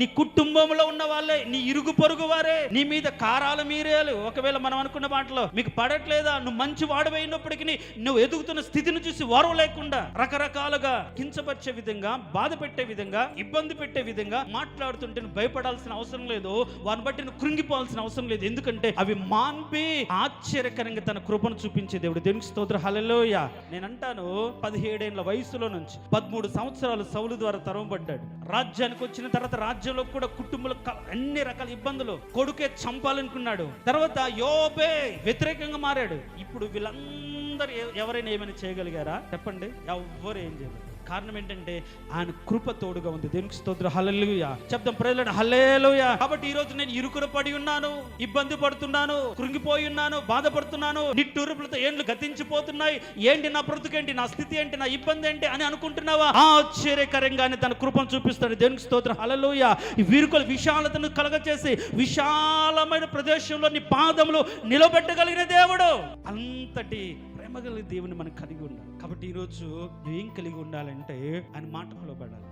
నీ కుటుంబంలో ఉన్న వాళ్ళే నీ ఇరుగు పొరుగు వారే నీ మీద కారాలు మీరేయాలి. ఒకవేళ మనం అనుకున్న మాటలో మీకు పడట్లేదా? నువ్వు మంచి వాడవైనప్పటికీ నువ్వు ఎదుగుతున్న స్థితిని చూసి వారం లేకుండా రకరకాలుగా కించపరిచే విధంగా బాధ పెట్టే విధంగా ఇబ్బంది పెట్టే విధంగా మాట్లాడుతుంటే నువ్వు భయపడాల్సిన అవసరం లేదు. వారిని బట్టి నువ్వు కృంగిపోవాల్సిన అవసరం లేదు. ఎందుకంటే అవి మాన్పి ఆశ్చర్యకరంగా తన కృపను చూపించే దేవుడు. దేవునికి స్తోత్ర. హలలోయ నేను అంటాను పదిహేడేళ్ళ వయసులో నుంచి పదమూడు సంవత్సరాలు సౌలు ద్వారా తరవబడ్డాడు. రాజ్యానికి వచ్చిన తర్వాత రాజ్యం రాజ్యంలో కూడా కుటుంబంలో అన్ని రకాల ఇబ్బందులు. కొడుకే చంపాలనుకున్నాడు. తర్వాత యోబే వ్యతిరేకంగా మారాడు. ఇప్పుడు వీళ్ళందరూ ఎవరైనా ఏమైనా చేయగలిగారా? చెప్పండి. ఎవ్వరు ఏం చేయలేదు. కారణం ఏంటంటే ఆయన కృప తోడుగా ఉంది. దేవునికి స్తోత్ర. హల్లెలూయ. చెప్తాం ప్రజలు హల్లేలుయ. కాబట్టి ఈ రోజు నేను ఇరుకున పడి ఉన్నాను ఇబ్బంది పడుతున్నాను కృంగిపోయి ఉన్నాను బాధపడుతున్నాను నిట్టూరుపులతో ఏండ్లు గతించిపోతున్నాయి. ఏంటి నా బ్రతుకేంటి నా స్థితి ఏంటి నా ఇబ్బంది ఏంటి అని అనుకుంటున్నావా? ఆశ్చర్యకరంగానే తన కృపను చూపిస్తాడు. దేవునికి స్తోత్ర. హలలోయ ఈ వీరుకుల విశాలతను కలగచేసి విశాలమైన ప్రదేశంలో నీ పాదములు నిలబెట్టగలిగిన దేవుడు. అంతటి ప్రేమ దేవుని మనం కలిగి ఉండాలి. కాబట్టి ఈరోజు నువ్వేం కలిగి ఉండాలంటే ఆయన మాట పడాలి